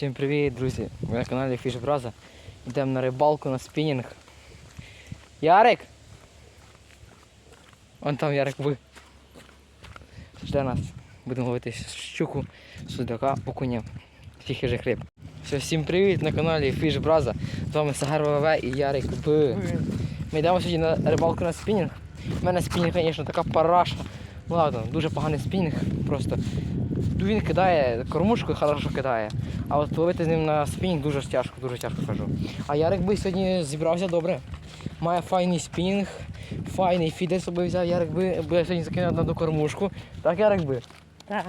Всім привіт, друзі! Ви на каналі Фішбраза. Йдемо на рибалку на спінінг. Ярик! Вон там Ярик ви. Жде нас. Будемо ловити щуку, судака, окуня, всіх хижих риб. Все, всім привіт на каналі Фішбраза. З вами Сагар ВВ і Ярик Б. Ми йдемо сьогодні на рибалку на спінінг. У мене спінінг, звісно, така параша. Ну ладно, дуже поганий спінінг. Просто він кидає, кормушку хорошо кидає. А от ловити з ним на спінінг дуже тяжко, дуже тяжко кажу. А Ярик би сьогодні зібрався добре. Має файний спінінг, файний фідер собі взяв, Ярик би, би сьогодні закинув на одну кормушку. Так, Ярик би? Так.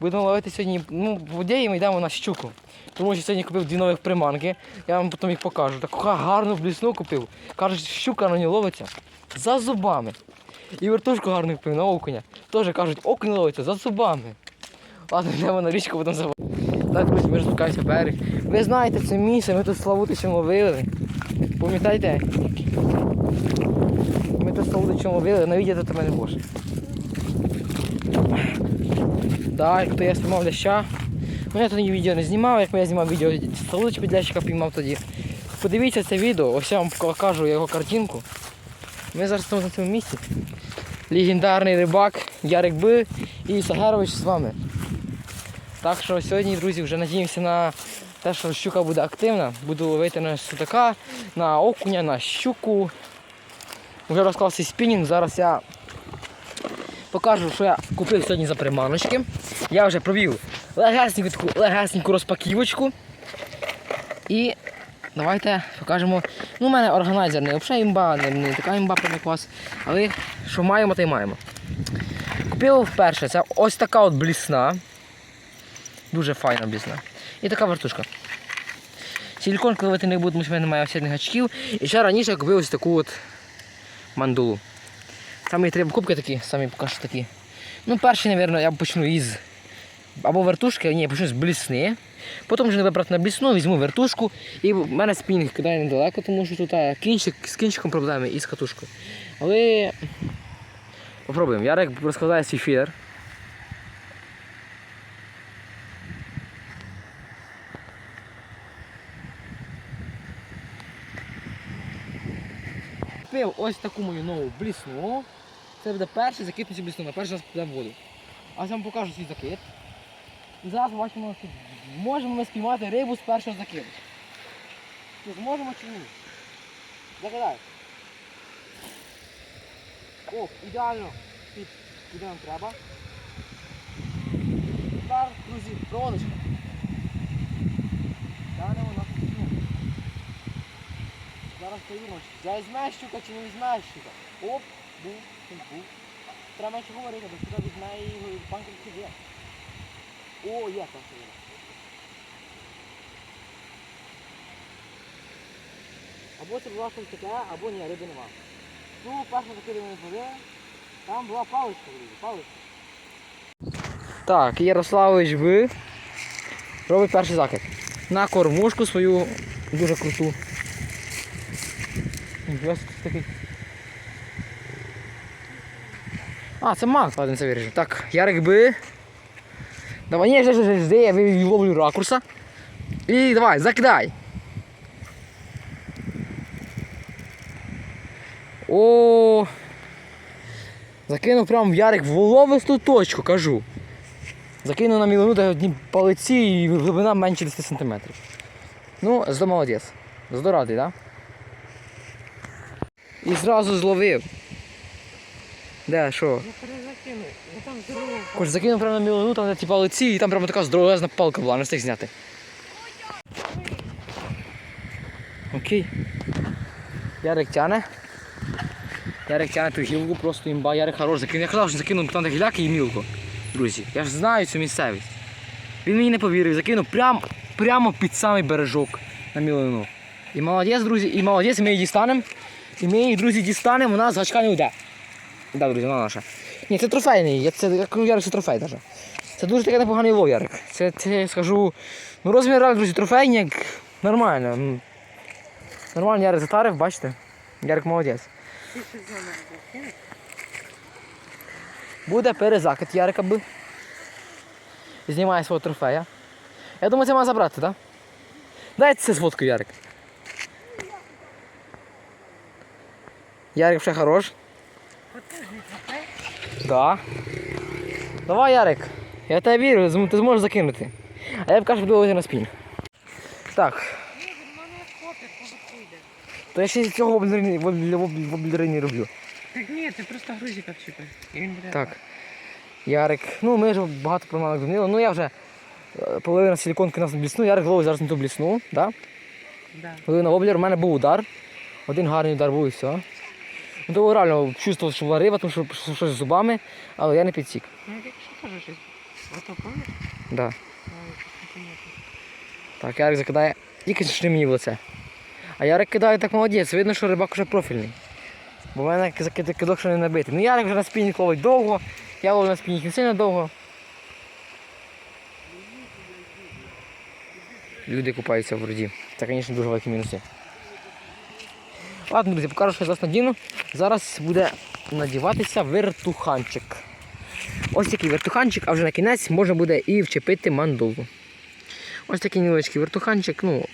Будемо ловити сьогодні, ну, в і ми йдемо на щуку. Тому що сьогодні купив дві нових приманки, я вам потім їх покажу. Таку гарну блісну купив. Кажуть, щука на ній ловиться за зубами. І вертушку гарну купив на окуня. Теж кажуть, окунь ловиться за зубами. Ладно, йдемо на річку, потім забув. Так, друзі, ми розпускаємося берег. Ви знаєте це місце, ми тут Славутичем ловили. Пам'ятаєте? Ми тут Славутичем ловили, на відео тут мене боже. Так, хто я знімав ляща. Ну я тоді відео не знімав, як я знімав відео, Славутич під лящика піймав тоді. Подивіться це відео, ось я вам покажу його картинку. Ми зараз тут на цьому місці. Легендарний рибак Ярик Б і Сагарович з вами. Так що сьогодні, друзі, вже надіємося на те, що щука буде активна. Буду ловити на судака, на окуня, на щуку. Вже розклав свій спінінг. Зараз я покажу, що я купив сьогодні за приманочки. Я вже провів легесеньку таку легесеньку розпаківочку. І давайте покажемо. Ну, у мене органайзер не взагалі імба, не, не така імба у вас. Але що маємо, то й маємо. Купив вперше, це ось така от блісна. Дуже файна блісна. І така вертушка. Силікон ловити не буду, тому що в немає всіх гачків. І ще раніше я купив ось таку от мандулу. Самі три покупки такі, самі поки такі. Ну, перший, мабуть, я почну із або вертушки, ні, почну з блісни. Потім вже вибрати на блісну, візьму вертушку. І в мене спінінг кидає недалеко, тому що тут кінчик, з кінчиком проблеми і з катушкою. Але попробуємо. Ярик розкладає свій фідер. Купив ось таку мою нову блісну. Це буде перший закид на цю блісну, перший раз піде в воду. А я вам покажу свій закид. І зараз бачимо, що можемо ми спіймати рибу з першого закиду. Чи зможемо чи ні? Закидай. О, ідеально. Під, куди нам треба. Зараз, друзі, проводочка. Тянемо на кухню. Зараз перевіримо, чи візьме щука чи не візьме щука. Оп, був, був. Треба менше говорити, бо сюди візьме і банки є. О, є там щось. Або це була таке, або ні, риби нема. Ну, перша таки не буде. Там була паличка, паличка. Так, Ярославович би робить перший закид. На кормушку свою дуже круту. Ось такий. А, це мак, ладно, це виріжу. Так, Ярик би. Давай, ні, жди, я виловлю ракурса. І давай, закидай. О, Закинув прямо в Ярик в воловисту точку, кажу. Закинув на мілину та одні палиці і глибина менше 10 см. Ну, здо молодець. Здорадий, так? Да? І зразу зловив. Де, що? Я там закинув прямо на мілину, там де ті палиці, і там прямо така здоровезна палка була, не встиг зняти. Окей. Ярик тяне. Ярик тяне ту гілку, просто імба, Ярик хорош. Закинув. Я казав, що закинув там де гіляки і мілку. Друзі, я ж знаю цю місцевість. Він мені не повірив, закинув прямо, прямо під самий бережок на мілину. І молодець, друзі, і молодець, ми її дістанемо. І ми її, друзі, дістанемо, вона з гачка не йде. Да, друзі, вона наша. Ні, це трофейний, я це я кажу, Ярик, це трофей даже. Це дуже таке непоганий лов, Ярик. Це, це я скажу. Ну розмір реально, друзі, трофейник нормально. Нормально Ярик затарив, бачите? Ярик молодець. Ще? Буде перезакид Ярика би. Знімає свого трофея. Я думаю, це має забрати, так? Дайте це сфотку, Ярик. Ярик вже хорош. Да. Давай, Ярик. Я тебе вірю, ти зможеш закинути. А я б кажу, буду на спін. Так, то я ще цього воблери- воблери воблери- воблери не роблю. Так ні, ти просто грузика вчепиш. І він буде. Так. Ярик. Ну, ми вже багато проманок змінили. Ну я вже е, половина силіконки нас на блісну. Ярик ловить зараз на ту блісну. Да? Да. Коли на воблер, у мене був удар. Один гарний удар був і все. Ну, то реально чувствував, що була риба, тому що що- щось з зубами, але я не підсік. Ну, я що теж щось. Ото непонятне. Так, Ярик закидає тільки що мені в лице. А Ярик кидає так молодець, видно, що рибак вже профільний. Бо в мене кидок ще не набитий. Ну Ярик вже на спінні ловить довго, я ловлю на спінні не сильно довго. Люди купаються в воді. Це, звісно, дуже великі мінуси. Ладно, друзі, покажу, що я зараз надіну. Зараз буде надіватися вертуханчик. Ось такий вертуханчик, а вже на кінець можна буде і вчепити мандулу. Ось такий невеличкий вертуханчик, ну,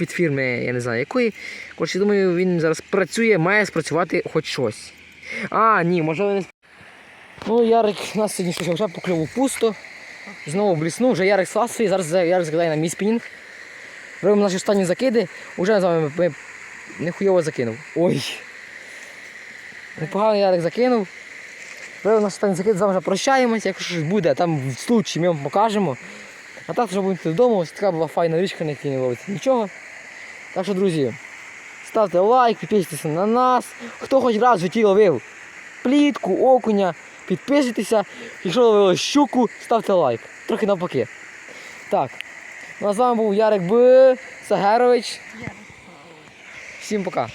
від фірми, я не знаю якої. Коротше, думаю, він зараз працює, має спрацювати хоч щось. А, ні, можливо, не. Ну, Ярик, у нас сьогодні щось вже покльову пусто. Знову бліснув, вже Ярик сласий, зараз Ярик закидає на мій спінінг. Робимо наші останні закиди, уже з вами ми нехуйово закинув. Ой. Непогано Ярик закинув. Робимо наш останній закид, вже якщо щось буде, там в случаї ми вам покажемо. А так вже будете додому, ось така була файна річка, на якій не ловиться нічого. Так що, друзі, ставте лайк, підписуйтесь на нас. Хто хоч раз в житті ловив плітку, окуня, підписуйтеся. Якщо ловили щуку, ставте лайк. Трохи навпаки. Так. Ну а з вами був Ярик Б. Сагерович. Всім пока.